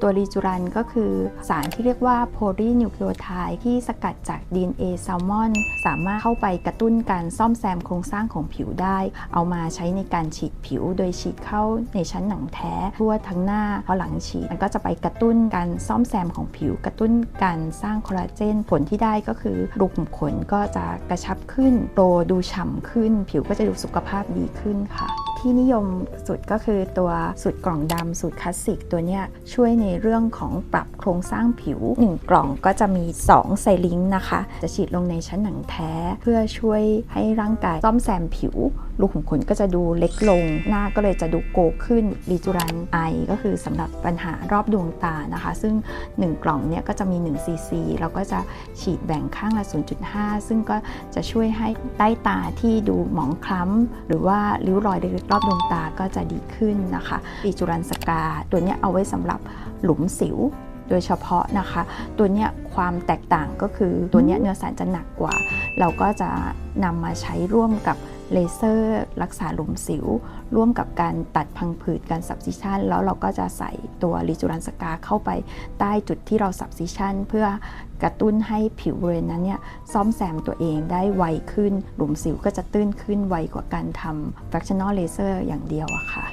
ตัวรีจูรันก็คือสารที่เรียกว่าโพลีนิวคลีโอไทด์ที่สกัดจาก DNA แซลมอน สามารถเข้าไปกระตุ้นการซ่อมแซมโครงสร้างของผิวได้ เอามาใช้ในการฉีดผิว โดยฉีดเข้าในชั้นหนังแท้ทั่วทั้งหน้าพอหลังฉีดมันก็จะไปกระตุ้นการซ่อมแซมของผิว กระตุ้นการสร้างคอลลาเจนผลที่ได้ก็คือรูขุมขนก็จะกระชับขึ้นโตดูฉ่ำขึ้น ผิวก็จะดูสุขภาพดีขึ้นค่ะ ที่นิยมสุดก็คือตัวสูตรกล่องดำสูตรคลาสสิกตัวเนี้ยช่วยในเรื่องของปรับโครงสร้างผิว 1 กล่องก็จะมี 2 ไซลิงนะคะ จะฉีดลงในชั้นหนังแท้ เพื่อช่วยให้ร่างกายซ่อมแซมผิวรูขุมขนก็จะดูเล็กลง หน้าก็เลยจะดูโกขึ้นรีจูรันไอก็คือสำหรับปัญหารอบดวงตานะคะ ซึ่ง 1 กล่องเนี่ยก็จะมี1ซีซีเราก็จะฉีดแบ่งข้างละ 0.5 ซึ่งก็จะช่วยให้ใต้ตาที่ดูหมองคล้ำหรือว่าริ้วรอยเล็กๆรอบดวงตาก็จะดีขึ้นนะคะปีจุรันสกา ตัวนี้เอาไว้สำหรับหลุมสิวโดยเฉพาะนะคะ ตัวเนี้ยความแตกต่างก็คือตัวเนี้ยเนื้อสารจะหนักกว่า เราก็จะนำมาใช้ร่วมกับ เลเซอร์รักษาหลุมสิว ร่วมกับการตัดพังผืดการสับซิชันแล้วเราก็จะใส่ตัวรีจูรันสกาเข้าไปใต้จุดที่เราสับซิชันเพื่อกระตุ้นให้ผิวบริเวณนั้นเนี่ยซ่อมแซมตัวเองได้ไวขึ้น หลุมสิวก็จะตื้นขึ้นไวกว่าการทำ fractional laser อย่างเดียวอะค่ะ